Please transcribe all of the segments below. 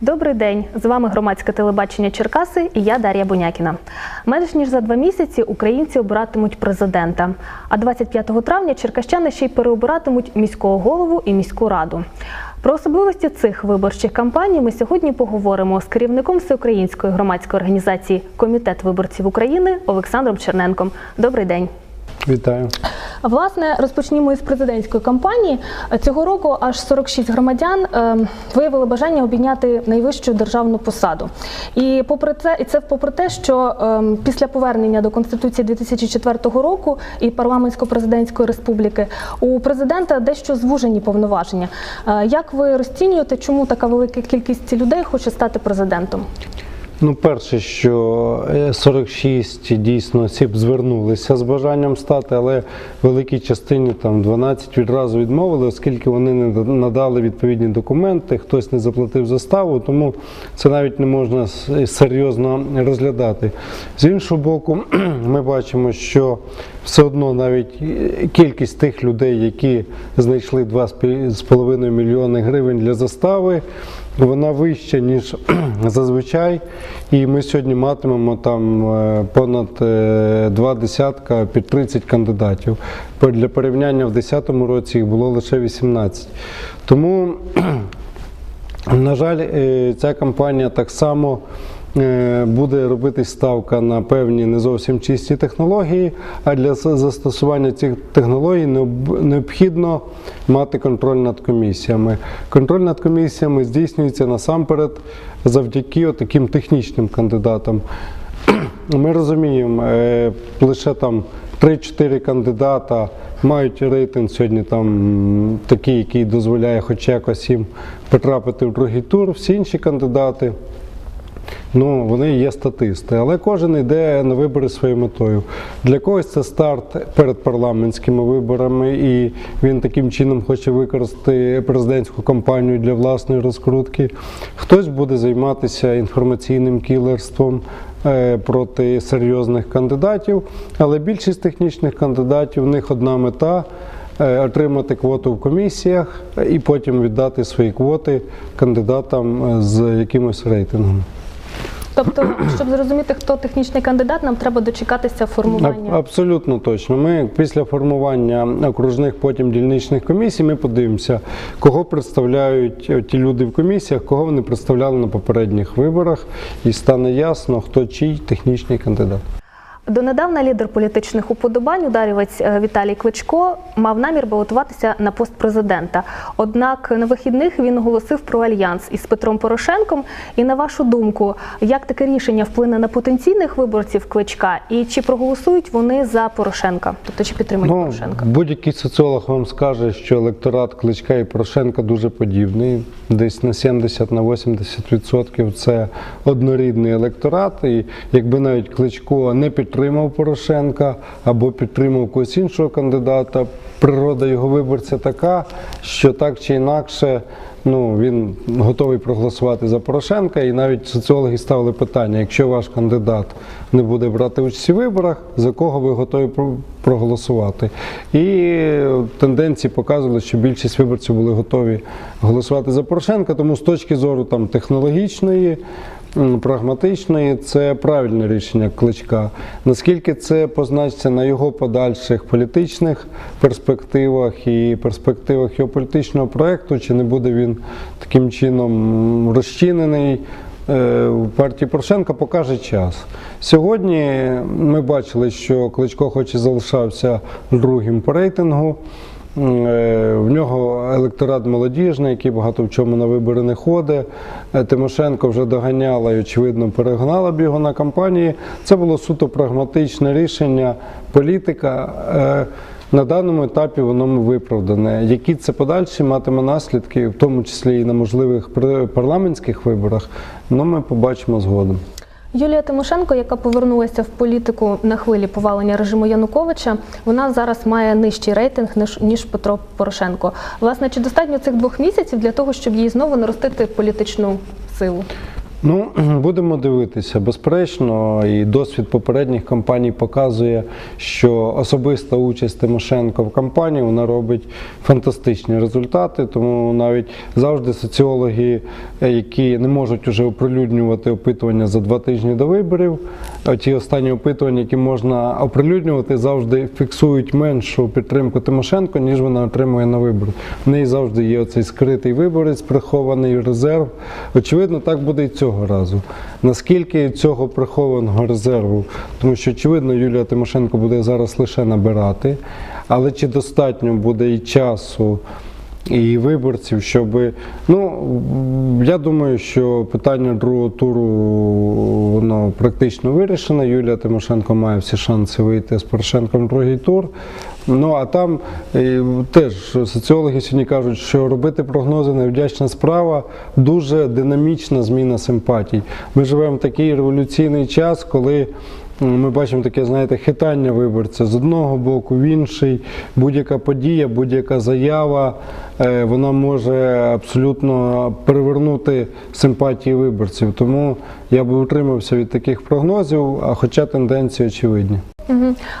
Добрий день! З вами громадське телебачення Черкаси і я Дар'я Бонякіна. Менш ніж за два місяці українці обиратимуть президента. А 25 травня черкащани ще й переобиратимуть міського голову і міську раду. Про особливості цих виборчих кампаній ми сьогодні поговоримо з керівником всеукраїнської громадської організації Комітет виборців України Олександром Черненком. Добрий день! Вітаю. Власне, розпочнімо із президентської кампанії. Цього року аж 46 громадян е, виявили бажання обійняти найвищу державну посаду. І попри це, і це попри те, що е, після повернення до конституції 2004 року і парламентсько-президентської республіки у президента дещо звужені повноваження. Е, як ви розцінюєте, чому така велика кількість людей хоче стати президентом? Ну, перше, що е, 46 дійсно осіб звернулися з бажанням стати, але великій частині там 12 відразу відмовили, оскільки вони не надали відповідні документи, хтось не заплатив заставу, тому це навіть не можна серйозно розглядати. З іншого боку, ми бачимо, що все одно навіть е, кількість тих людей, які знайшли 2,5 мільйони гривень для застави, вона вища, ніж зазвичай. І ми сьогодні матимемо там е, понад е, два десятка під 30 кандидатів. Для порівняння в 2010 році їх було лише 18. Тому, на жаль, е, ця кампанія так само. Е, Буде робити ставка на певні не зовсім чисті технології, а для застосування цих технологій необхідно мати контроль над комісіями. Контроль над комісіями здійснюється насамперед завдяки таким технічним кандидатам. Ми розуміємо, е, лише там 3-4 кандидата мають рейтинг сьогодні там такий, який дозволяє хоч якось їм потрапити в другий тур. Всі інші кандидати. Ну, вони є статисти, але кожен йде на вибори своєю метою. Для когось це старт перед парламентськими виборами, і він таким чином хоче використати президентську кампанію для власної розкрутки. Хтось буде займатися інформаційним кілерством е, проти серйозних кандидатів, але більшість технічних кандидатів в них одна мета. е, Отримати квоту в комісіях і потім віддати свої квоти кандидатам е, з якимось рейтингом. Тобто, щоб зрозуміти, хто технічний кандидат, нам треба дочекатися формування. Абсолютно точно. Ми після формування окружних потім дільничних комісій ми подивимося, кого представляють е, ті люди в комісіях, кого вони представляли на попередніх виборах, і стане ясно, хто чий технічний кандидат. Донедавна лідер політичних уподобань, ударівець е, Віталій Кличко, мав намір балотуватися на пост президента. Однак на вихідних він оголосив про альянс із Петром Порошенком. І на вашу думку, як таке рішення вплине на потенційних виборців Кличка, і чи проголосують вони за Порошенка? Тобто чи підтримують Ну, Порошенка? будь-який соціолог вам скаже, що електорат Кличка і Порошенка дуже подібний. Десь на 70 на 80% це однорідний електорат. І якби навіть Кличко не підтримав Порошенка або підтримав когось іншого кандидата, природа його виборця така, що так чи інакше. Ну, він готовий проголосувати за Порошенка, і навіть соціологи ставили питання: якщо ваш кандидат не буде брати участь у виборах, за кого ви готові проголосувати? І тенденції показували, що більшість виборців були готові голосувати за Порошенка. Тому з точки зору там технологічної. Прагматичної це правильне рішення кличка. Наскільки це позначиться на його подальших політичних перспективах і перспективах його політичного проекту, чи не буде він таким чином розчинений? е, партії Порошенка покаже час. Сьогодні ми бачили, що Кличко, хоч і залишався другим по рейтингу, в нього електорат молодіжний, який багато в чому на вибори не ходить. Е, Тимошенко вже доганяла і, очевидно, перегнала б його на кампанії. Це було суто прагматичне рішення політика. Е, На даному етапі воно виправдане. Які це подальші матиме наслідки, в тому числі і на можливих парламентських виборах, ну ми побачимо згодом. Юлія Тимошенко, яка повернулася в політику на хвилі повалення режиму Януковича, вона зараз має нижчий рейтинг ніж, Петро Порошенко. Власне, чи достатньо цих двох місяців для того, щоб їй знову наростити політичну силу? Ну, будемо дивитися. Безперечно, і досвід попередніх кампаній показує, що особиста участь Тимошенко в кампанії вона робить фантастичні результати. Тому навіть завжди соціологи, е, які не можуть уже оприлюднювати опитування за два тижні до виборів, ті останні опитування, які можна оприлюднювати, завжди фіксують меншу підтримку Тимошенко, ніж вона отримує на виборах. В неї завжди є оцей скритий виборець, прихований резерв. Очевидно, так буде і цього разу. Наскільки цього прихованого резерву, тому що очевидно, Юлія Тимошенко буде зараз лише набирати, але чи достатньо буде і часу? І виборців, щоб ну я думаю, що питання другого туру воно практично вирішено. Юлія Тимошенко має всі шанси вийти з Порошенком в другий тур. Ну а там теж соціологи сьогодні кажуть, що робити прогнози невдячна справа, дуже динамічна зміна симпатій. Ми живемо в такий революційний час, коли. Ми бачимо таке, знаєте, хитання виборця з одного боку, в інший. Будь-яка подія, будь-яка заява, е, вона може абсолютно перевернути симпатії виборців. Тому я би утримався від таких прогнозів, хоча тенденції очевидні.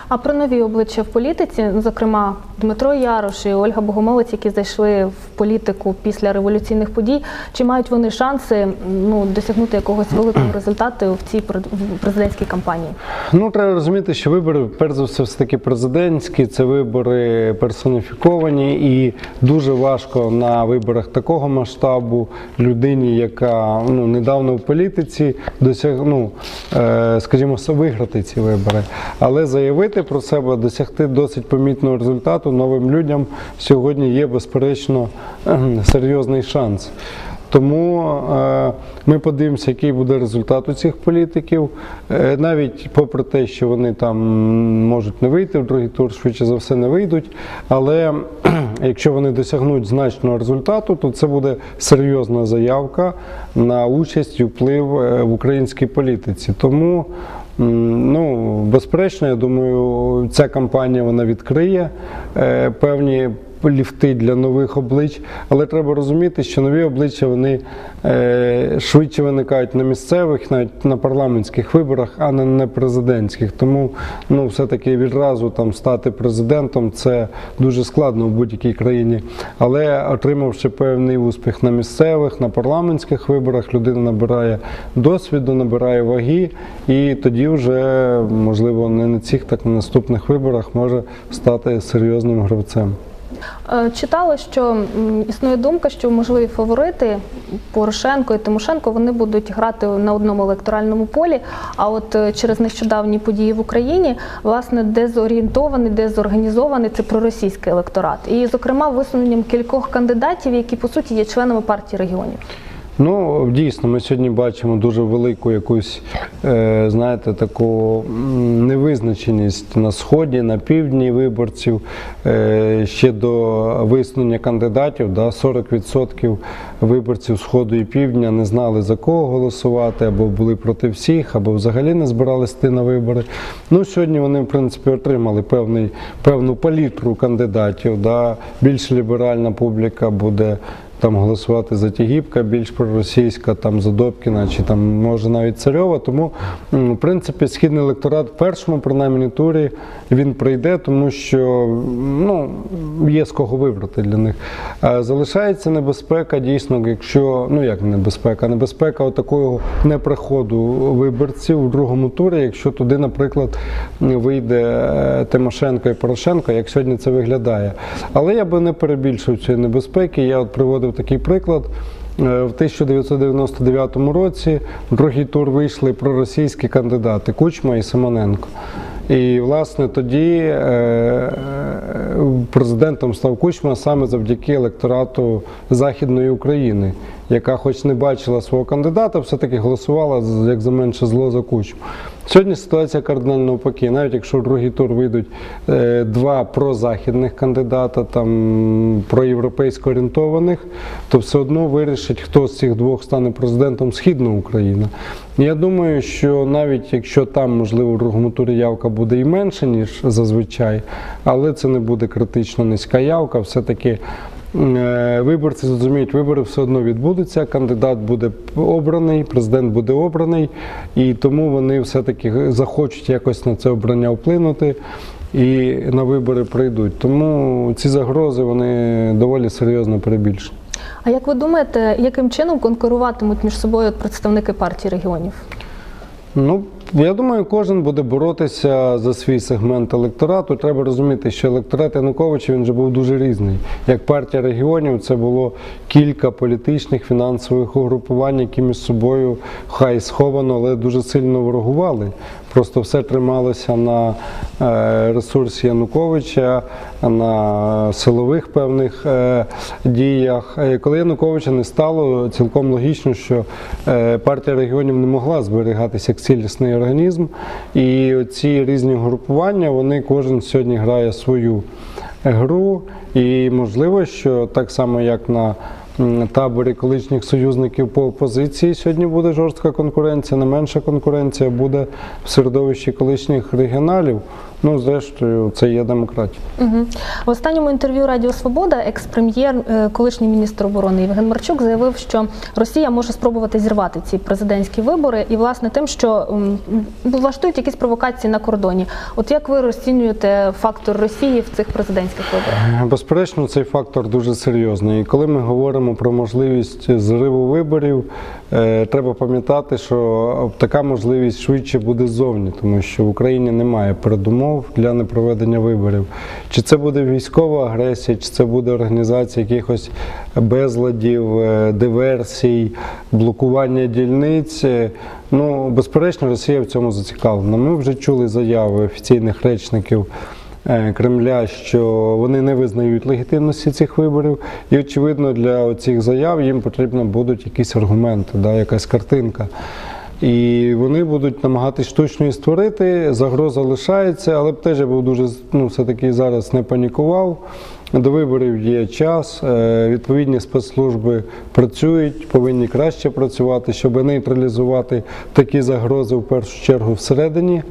А про нові обличчя в політиці, ну, зокрема Дмитро Ярош і Ольга Богомолець, які зайшли в політику після революційних подій, чи мають вони шанси ну, досягнути якогось великого результату в цій президентській кампанії? Ну, треба розуміти, що вибори, перш за все, все таки президентські, це вибори персоніфіковані, і дуже важко на виборах такого масштабу людині, яка ну, недавно в політиці досяг, ну, е, скажімо, виграти ці вибори. Але заявити про себе, досягти досить помітного результату новим людям сьогодні є безперечно ем, серйозний шанс. Тому е, ми подивимося, який буде результат у цих політиків. Е, навіть попри те, що вони там можуть не вийти в другий тур, швидше за все не вийдуть. Але якщо вони досягнуть значного результату, то це буде серйозна заявка на участь і вплив е, в українській політиці. Тому Ну, безперечно, я думаю, ця кампанія вона відкриє е, певні ліфти для нових облич, але треба розуміти, що нові обличчя вони е, швидше виникають на місцевих, навіть на парламентських виборах, а не на президентських. Тому ну, все-таки відразу там стати президентом це дуже складно в будь-якій країні. Але отримавши певний успіх на місцевих, на парламентських виборах, людина набирає досвіду, набирає ваги, і тоді вже, можливо, не на цих, так на наступних виборах може стати серйозним гравцем. Е, Читала, що існує думка, що можливі фаворити Порошенко і Тимошенко вони будуть грати на одному електоральному полі. А от е, через нещодавні події в Україні власне дезорієнтований, дезорганізований це проросійський електорат. І, зокрема, висуненням кількох кандидатів, які по суті є членами партії регіонів. Ну, дійсно, ми сьогодні бачимо дуже велику якусь, е, знаєте, таку невизначеність на сході, на півдні виборців. Е, ще до висунення кандидатів, да, 40% виборців сходу і півдня не знали за кого голосувати, або були проти всіх, або взагалі не збирались йти на вибори. Ну, сьогодні вони, в принципі, отримали певний, певну палітру кандидатів. Да. Більш ліберальна публіка буде там голосувати за Тігіпка, більш проросійська, там за Добкіна, чи там може навіть Царьова. Тому, в принципі, східний електорат в першому, принаймні, турі він прийде, тому що ну, є з кого вибрати для них. Залишається небезпека, дійсно, якщо ну як небезпека, небезпека такого неприходу виборців у другому турі, якщо туди, наприклад, вийде е, Тимошенко і Порошенко, як сьогодні це виглядає. Але я би не перебільшив цієї небезпеки. Я от приводив такий приклад. Е, В 1999 році в другий тур вийшли проросійські кандидати Кучма і Симоненко. І, власне, тоді е, е, президентом став Кучма саме завдяки електорату Західної України, яка, хоч не бачила свого кандидата, все-таки голосувала як за менше зло за Кучму. Сьогодні ситуація кардинально навпаки. Навіть якщо в другий тур вийдуть е, два прозахідних кандидата, там проєвропейсько орієнтованих, то все одно вирішить, хто з цих двох стане президентом Східна Україна. Я думаю, що навіть якщо там, можливо, в другому турі явка буде і менше, ніж зазвичай, але це не буде критично низька явка. Все-таки виборці зрозуміють, вибори все одно відбудуться, кандидат буде обраний, президент буде обраний, і тому вони все-таки захочуть якось на це обрання вплинути і на вибори прийдуть. Тому ці загрози вони доволі серйозно перебільшені. А як ви думаєте, яким чином конкуруватимуть між собою представники партії регіонів? Ну, я думаю, кожен буде боротися за свій сегмент електорату. Треба розуміти, що електорат Януковича він же був дуже різний. Як партія регіонів, це було кілька політичних фінансових угрупувань, які між собою хай сховано, але дуже сильно ворогували. Просто все трималося на е, ресурсі Януковича, на силових певних е, діях. Коли Януковича не стало, цілком логічно, що е, партія регіонів не могла зберігатися як цілісний організм. І ці різні групування, вони кожен сьогодні грає свою гру. І можливо, що так само, як на таборі колишніх союзників по опозиції, сьогодні буде жорстка конкуренція, не менша конкуренція буде в середовищі колишніх регіоналів. Ну, зрештою, це є демократія. Угу. В останньому інтерв'ю Радіо Свобода екс-прем'єр, е, колишній міністр оборони Євген Марчук заявив, що Росія може спробувати зірвати ці президентські вибори, і власне тим, що влаштують якісь провокації на кордоні. От як ви розцінюєте фактор Росії в цих президентських виборах? Безперечно, цей фактор дуже серйозний. І коли ми говоримо про можливість зриву виборів, е, треба пам'ятати, що така можливість швидше буде ззовні, тому що в Україні немає передумов для непроведення виборів. Чи це буде військова агресія, чи це буде організація якихось безладів, е, диверсій, блокування дільниць. Е, Ну, безперечно, Росія в цьому зацікавлена. Ми вже чули заяви офіційних речників. е, Кремля, що вони не визнають легітимності цих виборів, і очевидно, для цих заяв їм потрібно будуть якісь аргументи, да, якась картинка. І вони будуть намагатись штучно її створити. Загроза лишається, але б теж я був дуже ну, все-таки зараз не панікував. До виборів є час. е, Відповідні спецслужби працюють, повинні краще працювати, щоб нейтралізувати такі загрози в першу чергу всередині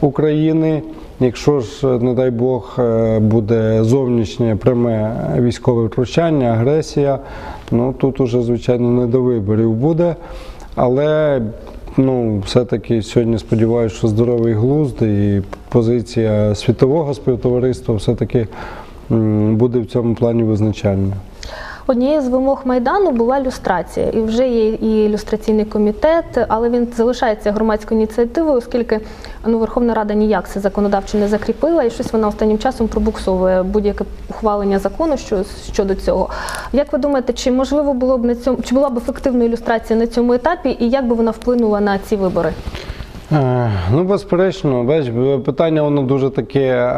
України. Якщо ж, не дай Бог, е, буде зовнішнє пряме військове втручання, агресія, ну тут уже, звичайно, не до виборів буде. Але ну, все-таки сьогодні сподіваюся, що здоровий глузд і позиція світового співтовариства все-таки буде в цьому плані визначальною. Однією з вимог майдану була люстрація, і вже є і люстраційний комітет, але він залишається громадською ініціативою, оскільки ну Верховна Рада ніяк це законодавчо не закріпила, і щось вона останнім часом пробуксовує будь-яке ухвалення закону що, щодо цього. Як ви думаєте, чи можливо було б на цьому, чи була б ефективна ілюстрація на цьому етапі, і як би вона вплинула на ці вибори? Е, Ну, безперечно, бач, питання воно дуже таке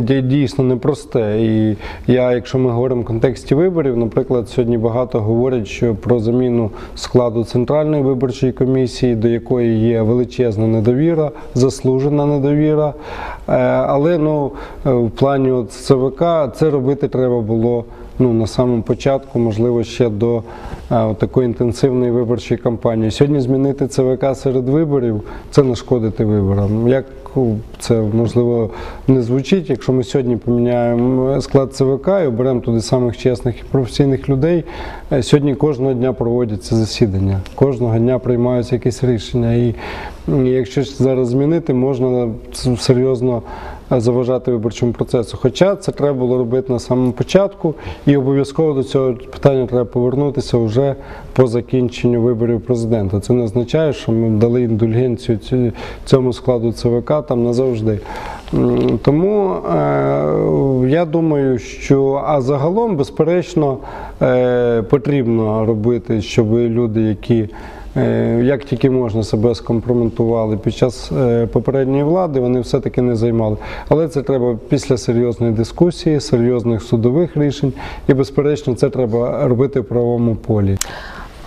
е, дійсно непросте. І я, якщо ми говоримо в контексті виборів, наприклад, сьогодні багато говорять, що про заміну складу центральної виборчої комісії, до якої є величезна недовіра, заслужена недовіра. Е, Але ну, в плані от ЦВК це робити треба було ну, на самому початку, можливо, ще до е, такої інтенсивної виборчої кампанії. Сьогодні змінити ЦВК серед виборів це нашкодити виборам. Як це можливо не звучить, якщо ми сьогодні поміняємо склад ЦВК і оберемо туди самих чесних і професійних людей. е, Сьогодні кожного дня проводяться засідання, кожного дня приймаються якісь рішення. І якщо зараз змінити, можна серйозно е, заважати виборчому процесу. Хоча це треба було робити на самому початку, і обов'язково до цього питання треба повернутися вже по закінченню виборів президента. Це не означає, що ми дали індульгенцію цьому складу ЦВК там назавжди. Тому е, я думаю, що а загалом, безперечно, е, потрібно робити, щоб люди, які е, як тільки можна себе скомпрометували під час е, попередньої влади, вони все-таки не займали. Але це треба після серйозної дискусії, серйозних судових рішень, і безперечно, це треба робити в правовому полі.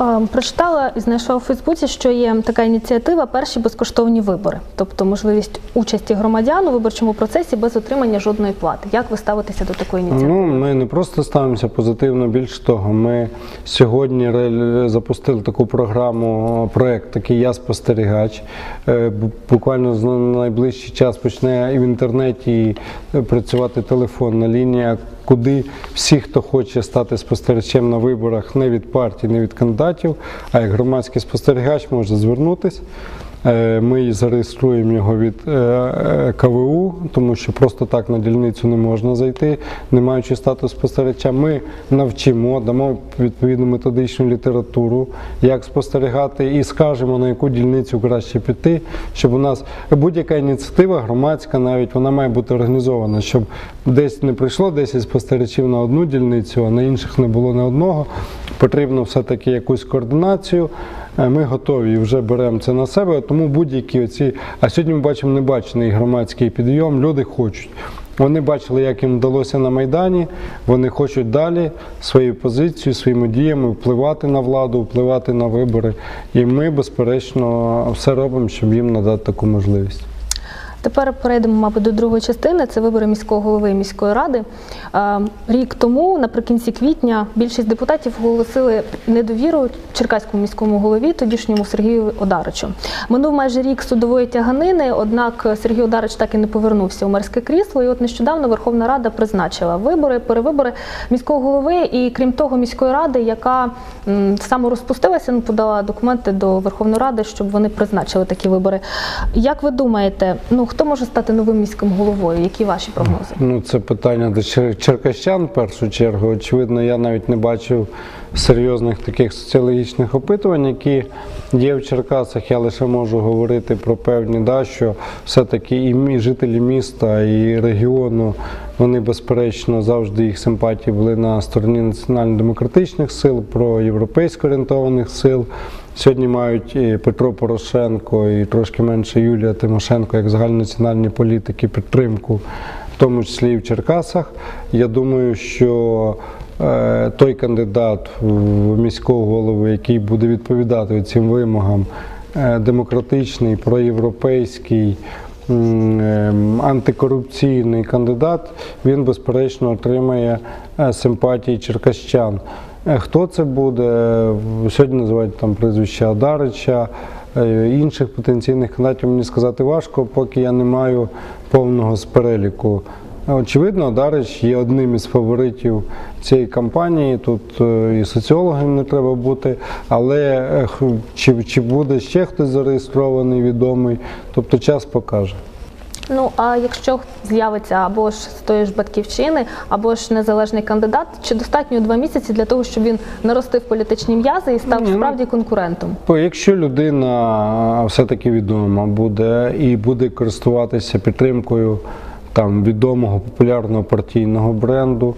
Е, Прочитала і знайшла у Фейсбуці, що є така ініціатива перші безкоштовні вибори, тобто можливість участі громадян у виборчому процесі без отримання жодної плати. Як ви ставитеся до такої ініціативи? Ну, ми не просто ставимося позитивно, більш того, ми сьогодні запустили таку програму, проект такий Я спостерігач. Е, Буквально за найближчий час почне і в інтернеті е, працювати телефонна лінія, куди всі, хто хоче стати спостерігачем на виборах не від партій, не від кандидатів, а як громадський спостерігач може звернутися. Е, Ми зареєструємо його від е, е, КВУ, тому що просто так на дільницю не можна зайти, не маючи статус спостерігача. Ми навчимо, дамо відповідну методичну літературу, як спостерігати, і скажемо, на яку дільницю краще піти, щоб у нас будь-яка ініціатива громадська, навіть вона має бути організована, щоб десь не прийшло 10 спостерігачів на одну дільницю, а на інших не було ні одного. Потрібно все-таки якусь координацію. Е, Ми готові і вже беремо це на себе, тому будь-які оці. А сьогодні ми бачимо небачений громадський підйом. Люди хочуть. Вони бачили, як їм вдалося на Майдані. Вони хочуть далі своєю позицією, своїми діями впливати на владу, впливати на вибори. І ми, безперечно, все робимо, щоб їм надати таку можливість. Тепер перейдемо, мабуть, до другої частини. Це вибори міського голови і міської ради. Рік тому, наприкінці квітня, більшість депутатів оголосили недовіру черкаському міському голові, тодішньому Сергію Одаричу. Минув майже рік судової тяганини, однак Сергій Одарич так і не повернувся у мерське крісло. І от нещодавно Верховна Рада призначила вибори, перевибори міського голови. І крім того, міської ради, яка м, саморозпустилася, ну, подала документи до Верховної Ради, щоб вони призначили такі вибори. Як ви думаєте, ну хто може стати новим міським головою? Які ваші прогнози? Ну, це питання до черкащан в першу чергу. Очевидно, я навіть не бачив серйозних таких соціологічних опитувань, які є в Черкасах. Я лише можу говорити про певні, да, що все-таки і жителі міста, і регіону, вони безперечно завжди їх симпатії були на стороні національно-демократичних сил, про європейсько орієнтованих сил. Сьогодні мають і Петро Порошенко і трошки менше Юлія Тимошенко як загальнонаціональні політики підтримку, в тому числі і в Черкасах. Я думаю, що е, той кандидат в міського голову, який буде відповідати цим вимогам, е, демократичний, проєвропейський. Антикорупційний кандидат, він безперечно отримає е, симпатії черкащан. Е, Хто це буде? Сьогодні називають там прізвища Адарича, е, інших потенційних кандидатів мені сказати важко, поки я не маю повного переліку. Очевидно, Адарич є одним із фаворитів цієї кампанії. Тут е, і соціологам не треба бути, але е, чи, чи буде ще хтось зареєстрований, відомий, тобто час покаже. Ну а якщо з'явиться або ж з тої ж батьківщини, або ж незалежний кандидат, чи достатньо два місяці для того, щоб він наростив політичні м'язи і став Ні, ну, справді конкурентом? Якщо людина все-таки відома буде і буде користуватися підтримкою там відомого популярного партійного бренду,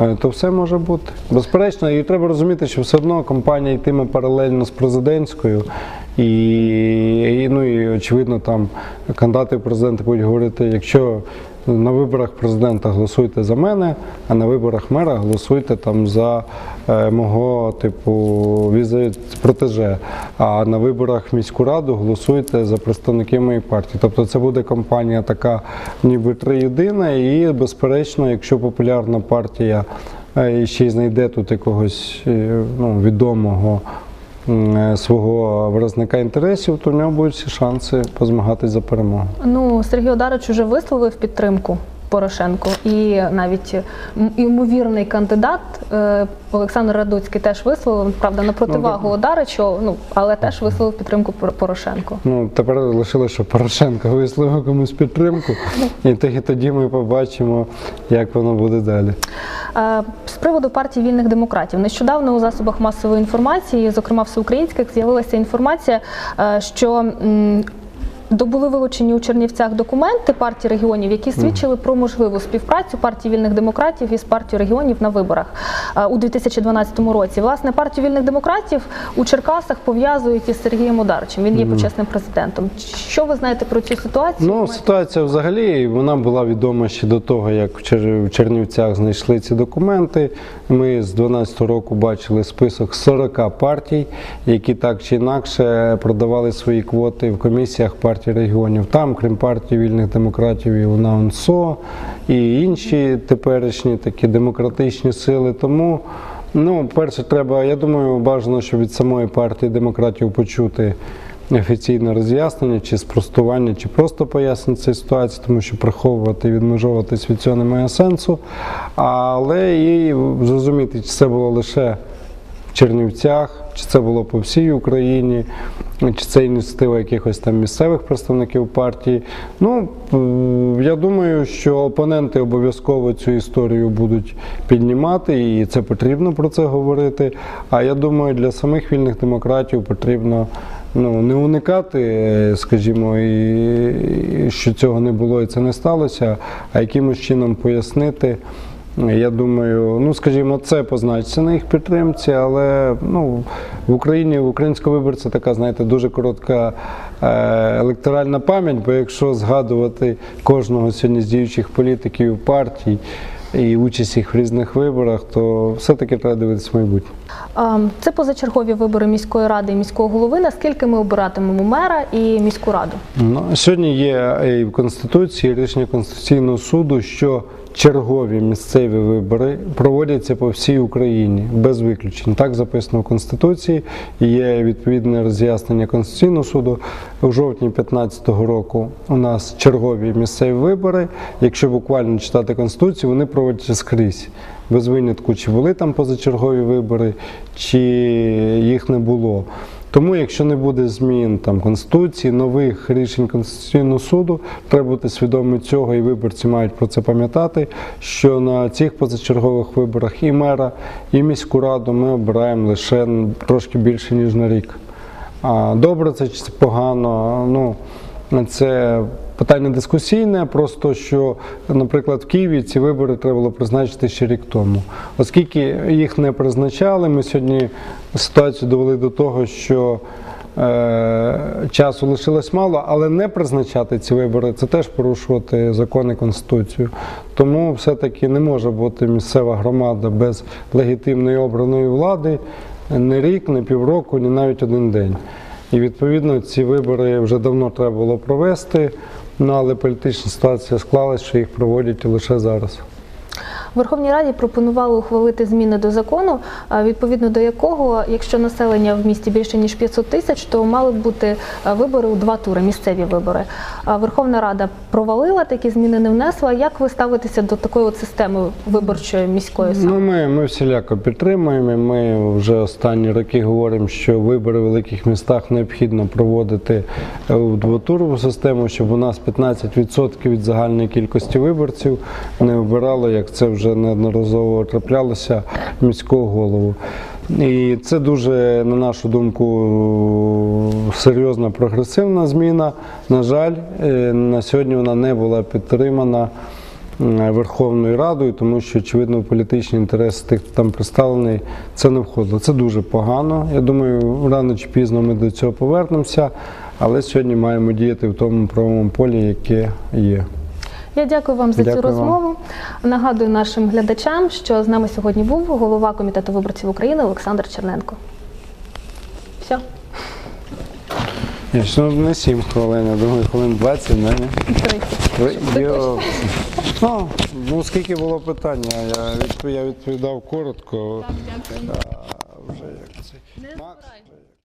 е, то все може бути. Безперечно, і треба розуміти, що все одно компанія йтиме паралельно з президентською. І, і, ну, і очевидно, там кандидати в президенти будуть говорити, якщо на виборах президента голосуйте за мене, а на виборах мера голосуйте там за е, мого типу візи протеже. А на виборах міську раду голосуйте за представників моєї партії. Тобто це буде кампанія така, ніби триєдина, і безперечно, якщо популярна партія е, ще й знайде тут якогось е, ну, відомого. Е, Свого виразника інтересів, то в нього будуть всі шанси позмагатись за перемогу. Ну Сергій Одарич уже висловив підтримку Порошенку, і навіть ймовірний кандидат е, Олександр Радуцький теж висловив правда на противагу Одаричу, ну але теж висловив підтримку Пор- Порошенку. Ну, тепер лишилося, що Порошенко висловив комусь підтримку, і тоді, ми побачимо, як воно буде далі. Е, З приводу партії вільних демократів нещодавно у засобах масової інформації, зокрема всеукраїнських, з'явилася інформація, е, що були вилучені у Чернівцях документи партії регіонів, які свідчили про можливу співпрацю партії вільних демократів із партією регіонів на виборах е, у 2012 році. Власне, партію вільних демократів у Черкасах пов'язують із Сергієм Одарчем. Він є почесним президентом. Що ви знаєте про цю ситуацію? Ну, ситуація взагалі вона була відома ще до того, як в в Чернівцях знайшли ці документи. Ми з 12 року бачили список 40 партій, які так чи інакше продавали свої квоти в комісіях партії регіонів. Там, крім партії вільних демократів, і вона УНСО, і інші теперішні такі демократичні сили. Тому. Ну, перше, треба, я думаю, бажано, щоб від самої партії демократів почути офіційне роз'яснення, чи спростування, чи просто пояснення цієї ситуації, тому що приховувати і відмежовуватись від цього немає сенсу. Але і зрозуміти, чи це було лише в Чернівцях, чи це було по всій Україні, чи це ініціатива якихось там місцевих представників партії. Ну, я думаю, що опоненти обов'язково цю історію будуть піднімати, і це потрібно про це говорити. А я думаю, для самих вільних демократів потрібно. Ну, не уникати, е, скажімо, і що цього не було і це не сталося, а якимось чином пояснити. Я думаю, ну скажімо, це позначиться на їх підтримці, але ну, в Україні, в українського виборця така, знаєте, дуже коротка е, електоральна пам'ять, бо якщо згадувати кожного сьогодні з діючих політиків партій і участь їх в різних виборах, то все-таки треба дивитися в майбутнє. Це позачергові вибори міської ради і міського голови. Наскільки ми обиратимемо мера і міську раду? Ну, сьогодні є і в Конституції рішення Конституційного суду, що чергові місцеві вибори проводяться по всій Україні без виключень. Так записано в Конституції. і Є відповідне роз'яснення Конституційного суду. У жовтні 2015 року у нас чергові місцеві вибори. Якщо буквально читати Конституцію, вони проводяться скрізь. Без винятку, чи були там позачергові вибори, чи їх не було. Тому, якщо не буде змін там конституції, нових рішень конституційного суду, треба бути свідомі цього, і виборці мають про це пам'ятати. Що на цих позачергових виборах і мера, і міську раду ми обираємо лише трошки більше ніж на рік. А добре це чи це погано? Ну це питання дискусійне, просто що, наприклад, в Києві ці вибори треба було призначити ще рік тому. Оскільки їх не призначали, ми сьогодні ситуацію довели до того, що е, часу лишилось мало, але не призначати ці вибори це теж порушувати закон і конституцію. Тому все-таки не може бути місцева громада без легітимної обраної влади не рік, не півроку, ні навіть один день. І відповідно ці вибори вже давно треба було провести, ну, але політична ситуація склалась, що їх проводять лише зараз. Верховній Раді пропонували ухвалити зміни до закону, відповідно до якого, якщо населення в місті більше ніж 500 тисяч, то мали б бути вибори у два тури, місцеві вибори. Верховна Рада провалила такі зміни, не внесла. Як ви ставитеся до такої от системи виборчої міської саме? Ну, ми, ми всіляко підтримуємо. Ми вже останні роки говоримо, що вибори в великих містах необхідно проводити е, в двотурову систему, щоб у нас 15% від загальної кількості виборців не обирало, як це вже неодноразово траплялося, міського голову. І це дуже, на нашу думку, серйозна прогресивна зміна. На жаль, е, на сьогодні вона не була підтримана. Верховною Радою, тому що, очевидно, політичні інтереси тих, хто там представлений, це не входило. Це дуже погано. Я думаю, рано чи пізно ми до цього повернемося, але сьогодні маємо діяти в тому правовому полі, яке є. Я дякую вам за цю Дякую вам. розмову. Нагадую нашим глядачам, що з нами сьогодні був голова комітету виборців України Олександр Черненко. Все, ну, не 7 хвилин, я думаю, хвилин 20, не? 30. Ви- Йо. Ну, ну, скільки було питання, я, я відповідав коротко. Дякую. А, вже як це.